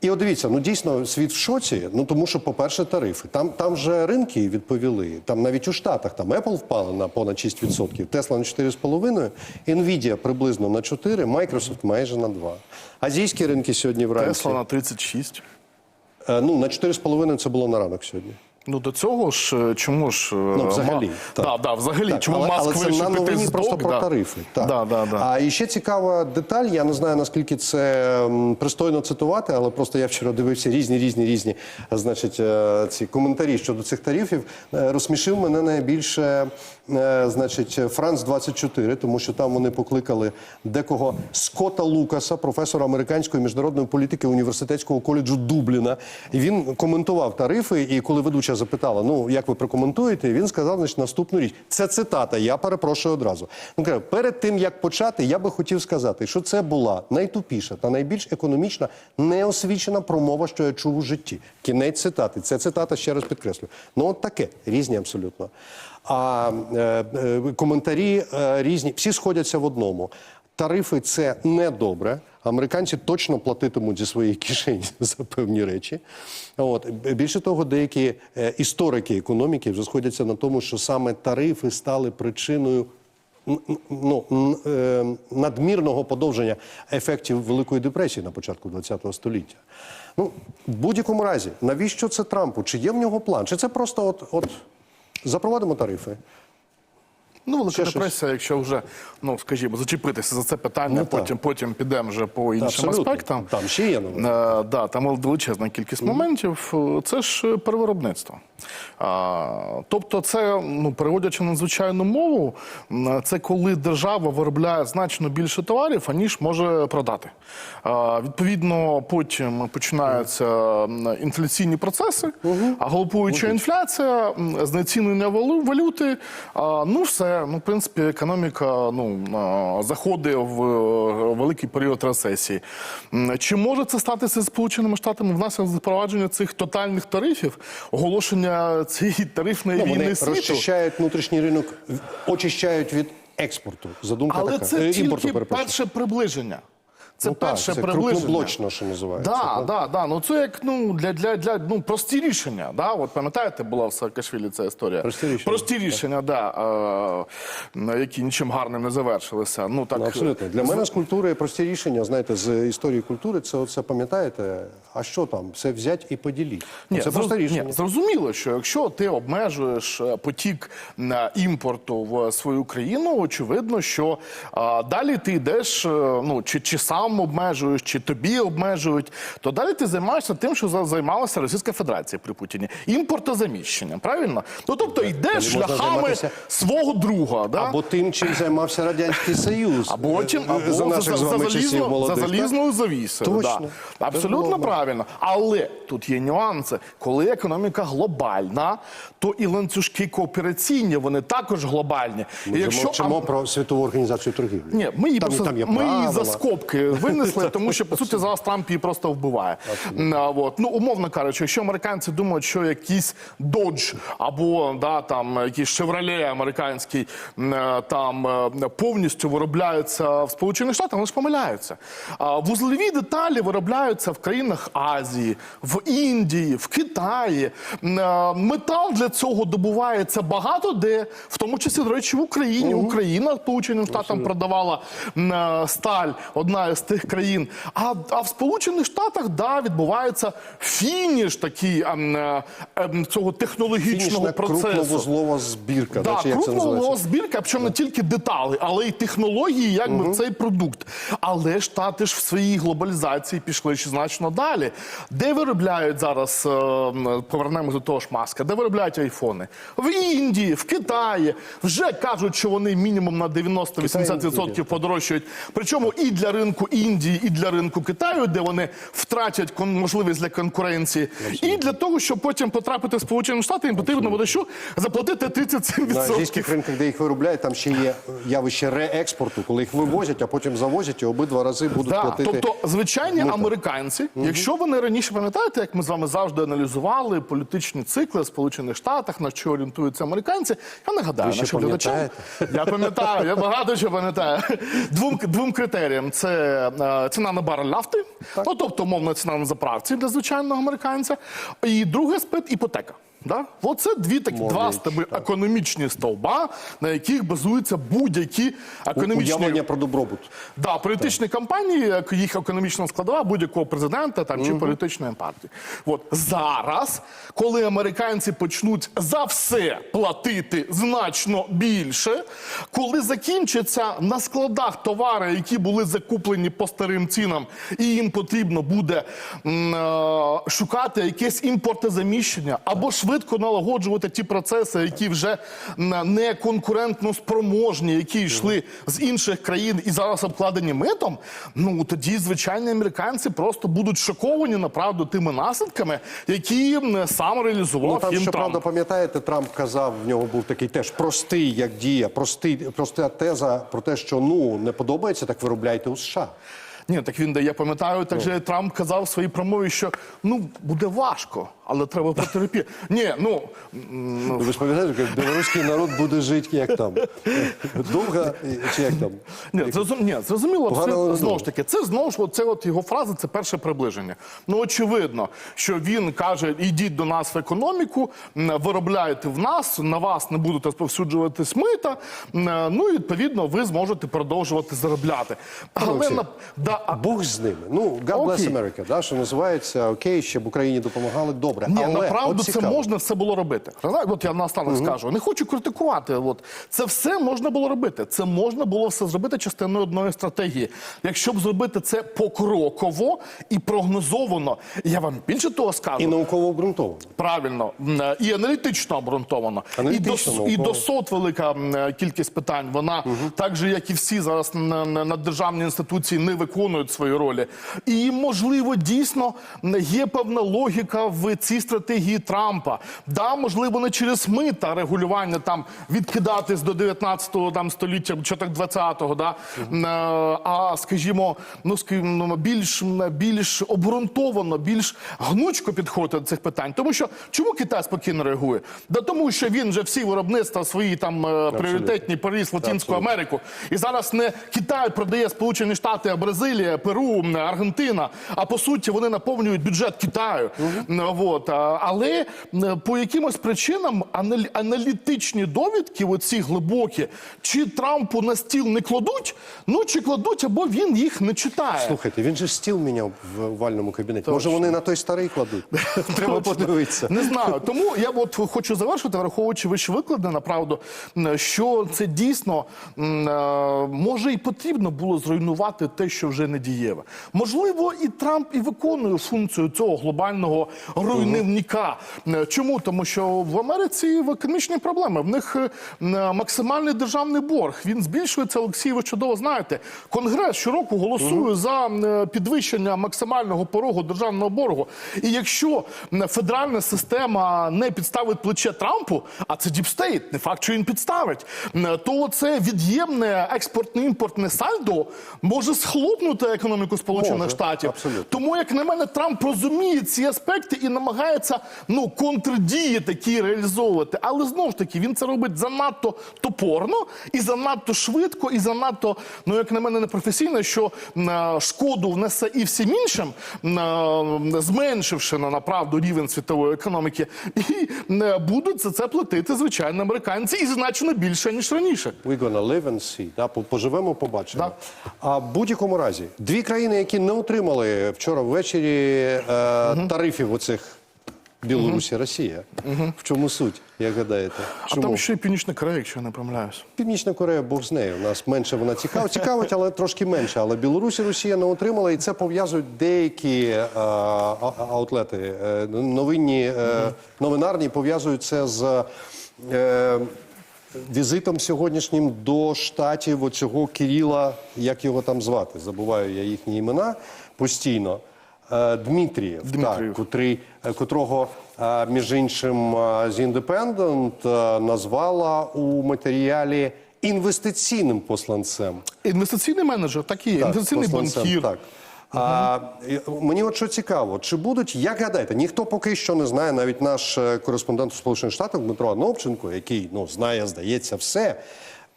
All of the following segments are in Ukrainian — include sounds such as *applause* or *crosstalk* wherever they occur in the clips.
І от дивіться, ну дійсно світ в шоці. Ну тому що, по-перше, тарифи. Там там же ринки відповіли. Там навіть у Штатах там Apple впала на понад 6%, Tesla на 4,5%, Nvidia приблизно на 4%, Microsoft майже на 2%. Азійські ринки сьогодні вранці. Tesla на 36%. Ну, на 4,5 це було на ранок сьогодні. Ну до цього ж е, чому ж ну, взагалі, так. Да, да, взагалі, Так, чому але, Маск але це на новині здок, просто про да. тарифи. Так. Да, да, да. А і ще цікава деталь. Я не знаю наскільки це пристойно цитувати, але просто я вчора дивився різні, різні, різні, значить, е, ці коментарі щодо цих тарифів. Е, Розсмішив мене найбільше, е, значить, Франц 24 тому що там вони покликали декого Скотта Лукаса, професора американської міжнародної політики університетського коледжу Дубліна. І він коментував тарифи. І коли ведуча запитала, ну як ви прокоментуєте, він сказав значить, наступну річ. Це цитата. Я перепрошую одразу. Перед тим як почати, я би хотів сказати, що це була найтупіша та найбільш економічна неосвічена промова, що я чув у житті. Кінець цитати. Це цитата ще раз підкреслю. Ну от таке різні абсолютно. А е, е, коментарі е, різні, всі сходяться в одному. Тарифи це не добре. Американці точно платитимуть зі своєї кишені *laughs* за певні речі. От більше того, деякі історики економіки вже сходяться на тому, що саме тарифи стали причиною ну, надмірного подовження ефектів Великої депресії на початку ХХ століття. Ну, в будь-якому разі, навіщо це Трампу? Чи є в нього план? Чи це просто от, от запровадимо тарифи? Ну, велика Ще щось? депресія, якщо вже, ну скажімо, зачепитися за це питання, Ну, так. потім, потім підемо вже по іншим Абсолютно. аспектам. Там ще є новини. Е, да, там величезна кількість моментів. Е, Це ж е, перевиробництво. А, тобто, це, ну, переводячи на звичайну мову, це коли держава виробляє значно більше товарів, аніж може продати. А, відповідно, потім починаються інфляційні процеси, а галопуюча інфляція, знецінення валюти. А, ну, все, ну, в принципі, економіка ну, заходить в е, великий період рецесії. Чи може це статися з Сполученими Штатами внаслідок запровадження цих тотальних тарифів, оголошення цієї тарифної Ну, війни вони світу? розчищають внутрішній ринок, очищають від експорту. Задумка Але така. це Е, тільки перепрошую. перше приближення. Це Ну, так, перше це приближення. що називається. Да, да, да. Ну це як ну для, для, для ну прості рішення. Да? От пам'ятаєте, була в Саакашвілі ця історія. Прості рішення. Прості рішення, да, е, які нічим гарним не завершилися. Ну так Ну, абсолютно. Для мене з культури прості рішення, знаєте, з історії культури, це оце пам'ятаєте? А що там? Це взять і поділіть. Ні, це зроз- просто рішення. Ні, зрозуміло, що якщо ти обмежуєш е, потік е, імпорту в свою країну, очевидно, що е, далі ти йдеш, ну чи, чи сам обмежуєш, чи тобі обмежують, то далі ти займаєшся тим, що за- займалася Російська Федерація при Путіні. Імпортозаміщення, правильно? Ну тобто йдеш шляхами займатися- свого друга. Да? Або тим, чим займався Радянський Союз. *laughs* Або чим Е, або за наших з вами часів залізно, молодих. за залізною завісою. Точно. Да. Абсолютно було, правильно. Але тут є нюанси. Коли економіка глобальна, то і ланцюжки коопераційні вони також глобальні. Ми І вже мовчимо про світову організацію торгівлі. ні, ми її там, просто там є ми її за скобки винесли, тому що по суті зараз Трамп її просто вбиває. От. Ну умовно кажучи, якщо американці думають, що якийсь Dodge або да там якийсь Chevrolet американський е, там е, повністю виробляються в Сполучених Штатах, вони ж помиляються. Вузлові деталі виробляються в країнах Азії, в Індії, в Китаї. Е, Метал для цього добувається багато де, в тому числі, до речі, в Україні. Україна Сполученим Штатам продавала е, сталь, одна з тих країн. А, а в Сполучених Штатах да, відбувається фініш такий ем, е, ем, цього технологічного Фінішна процесу. крупновузлова збірка. Да, це крупновузлова збірка, причому не тільки деталі, але й технології, якби в цей продукт. Але Штати ж в своїй глобалізації пішли ще значно далі. Де виробляють зараз, е, повернемось до того ж маска, де виробляють айфони? В Індії, в Китаї. Вже кажуть, що вони мінімум на 90-80% подорожчають. Причому і для ринку Індії, і для ринку Китаю, де вони втратять можливість для конкуренції. І для того, щоб потім потрапити в Сполучені Штати, їм потрібно буде що? Заплатити 37%. На азійських ринках, де їх виробляють, там ще є явище реекспорту, коли їх вивозять, а потім завозять і обидва рази будуть Да, платити. тобто звичайні американці, якщо Якщо вони раніше пам'ятаєте, як ми з вами завжди аналізували політичні цикли в Сполучених Штатах, на що орієнтуються американці, я нагадаю нашим глядачам. Я пам'ятаю, я багато чого пам'ятаю. Двом, двом критеріям це е, ціна на барель нафти, ну тобто умовна ціна на заправці для звичайного американця. І друге спит іпотека. Да? Оце дві такі два Молодець, стаби економічні стовба, на яких базуються будь-які економічні Уявлення про добробут. Да, політичні кампанії, їх економічна складова будь-якого президента там чи політичної партії. От зараз, коли американці почнуть за все платити значно більше, коли закінчаться на складах товари, які були закуплені по старим цінам, і їм потрібно буде м, е, шукати якесь імпортозаміщення або швидко налагоджувати ті процеси, які вже не конкурентно спроможні, які йшли з інших країн і зараз обкладені митом. Ну тоді звичайні американці просто будуть шоковані направду тими наслідками, які сам реалізував Ну там їм Трамп. пам'ятаєте, Трамп казав, в нього був такий теж простий, як дія, простий, проста теза про те, що ну не подобається, так виробляйте у США. Ні, так він я пам'ятаю, так Ну. же Трамп казав в своїй промові, що ну буде важко, але треба потерпіти. Ні, ну Ну, ви ж пам'ятаєте, як білоруський народ буде жити як там? Довго чи як там? Ні, зрозум... Ні, зрозуміло, це, не знову ж таки, це знову ж оце от його фраза, це перше приближення. Ну очевидно, що він каже: йдіть до нас в економіку, виробляйте в нас, на вас не будуть розповсюджуватись мита. Ну і відповідно ви зможете продовжувати заробляти. Але на да, Бог з ними. Ну, God bless America, да, що називається, окей, щоб Україні допомагали, добре. Ні, Але направду це можна все було робити. От я наостанок скажу. Не хочу критикувати. От це все можна було робити. Це можна було все зробити частиною одної стратегії. Якщо б зробити це покроково і прогнозовано, я вам більше того скажу. і науково обґрунтовано. Правильно і аналітично обґрунтовано, Аналітично, і до, і до сот велика кількість питань. Вона так же, як і всі зараз на, державні інституції не виконують свої ролі. І можливо, дійсно є певна логіка в цій стратегії Трампа. Да, можливо, не через мита регулювання там відкидатись до 19-го там століття, чи так 20-го, да е, а скажімо, ну скажімо, більш більш обґрунтовано, більш гнучко підходити до цих питань. Тому що чому Китай спокійно реагує? Да тому, що він вже всі виробництва свої там е, пріоритетні в Латинську Америку. І зараз не Китай продає Сполучені Штати, а Бразилія, Перу, Аргентина. А по суті вони наповнюють бюджет Китаю. Вот. А, Але по якимось причинам анал- аналітичні довідки, оці глибокі, чи Трампу на стіл не кладуть, ну чи кладуть, або він їх не читає. Слухайте, він же ж стіл міняв в овальному кабінеті. Може, вони на той старий кладуть? *laughs* Треба подивитися. Не знаю. Тому я от хочу завершити, враховуючи вище викладне, направду, що це дійсно е, може і потрібно було зруйнувати те, що вже не дієве. Можливо, і Трамп і виконує функцію цього глобального руйнівника. Е, Чому? Тому що в Америці економічні проблеми. В них е, максимальний державний борг. Він збільшується. Олексій, ви чудово знаєте. Конгрес щороку голосує за підвищення максимального порогу державного боргу. І якщо федеральна система не підставить плече Трампу, а це діпстейт, не факт, що він підставить, то це від'ємне експортне-імпортне сальдо може схлопнути економіку Сполучених Штатів. Тому, як на мене, Трамп розуміє ці аспекти і намагається ну контрдії такі реалізовувати. Але знову ж таки він це робить занадто топорно і занадто швидко, і занадто, ну як на мене, непрофесійно, що м, е, шкоду внесе і всім іншим, е, зменшивши на направду рівень світової економіки, і е, будуть за це платити звичайно американці і значно більше ніж раніше. We're gonna live and see. Да? Поживемо, побачимо. Да. А в будь-якому разі, дві країни, які не отримали вчора ввечері е, тарифів оцих Білорусі, Росія. В чому суть, як гадаєте? А там ще й Північна Корея, якщо я не помиляюсь. Північна Корея, Бог з нею. Нас менше вона цікавить, цікавить, але трошки менше. Але Білорусі Росія не отримала, і це пов'язують деякі е, а- а- аутлети, е, новинні, е, новинарні пов'язують це з. Е, Візитом сьогоднішнім до штатів оцього Кирила, як його там звати, забуваю я їхні імена постійно. Е, Дмитрієв, Дмитрієв. так, котрий, е, котрого, е, між іншим, з Independent е, назвала у матеріалі інвестиційним посланцем. Інвестиційний менеджер, так і є. Так, інвестиційний посланцем, банкір. Так. А е, мені от що цікаво, чи будуть, як гадаєте, ніхто поки що не знає, навіть наш кореспондент у Сполучених Штатах Дмитро Анопченко, який ну знає, здається, все.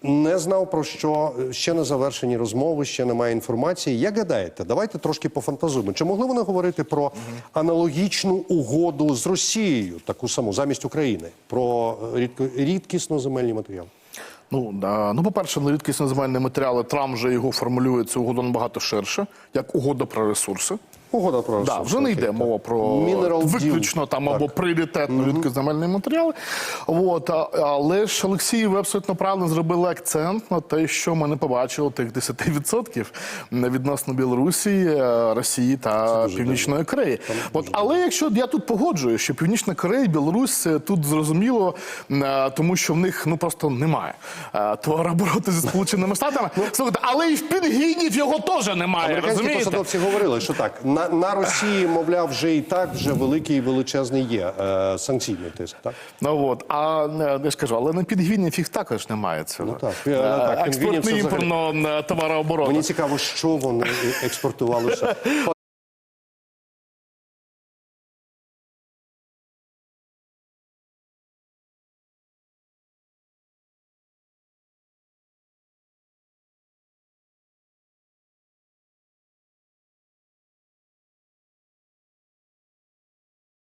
Не знав про що ще не завершені розмови, ще немає інформації. Як гадаєте, давайте трошки пофантазуємо. Чи могли вони говорити про аналогічну угоду з Росією, таку саму замість України, про е, рідко, рідкісно земельні матеріали? Ну, да. ну, по-перше, на рідкісні земельні матеріали Трамп вже його формулює цю угоду набагато ширше, як угода про ресурси. Угода про Да, вже не йде мова про Mineral виключно там або пріоритетно рідкі земельні матеріали. От, але ж Олексій, ви абсолютно правильно зробили акцент на те, що ми не побачили тих 10% відносно Білорусі, е, Росії та Північної Кореї. От, але якщо я тут погоджую, що Північна Корея Білорусь е, тут зрозуміло, е, тому що в них ну просто немає товарообороту зі Сполученими Штатами. Слухайте, але і в Пінгінів його теж немає. Американські посадовці говорили, що так на, на Росії, мовляв, вже і так вже великий і величезний є е, санкційний тиск. Так Ну от, а не скажу, але на підгінів їх також немає цього. Ну, так. Е, так, Експортно підгінів це імпортно товарообороту. мені цікаво, що вони експортували. ще. *laughs*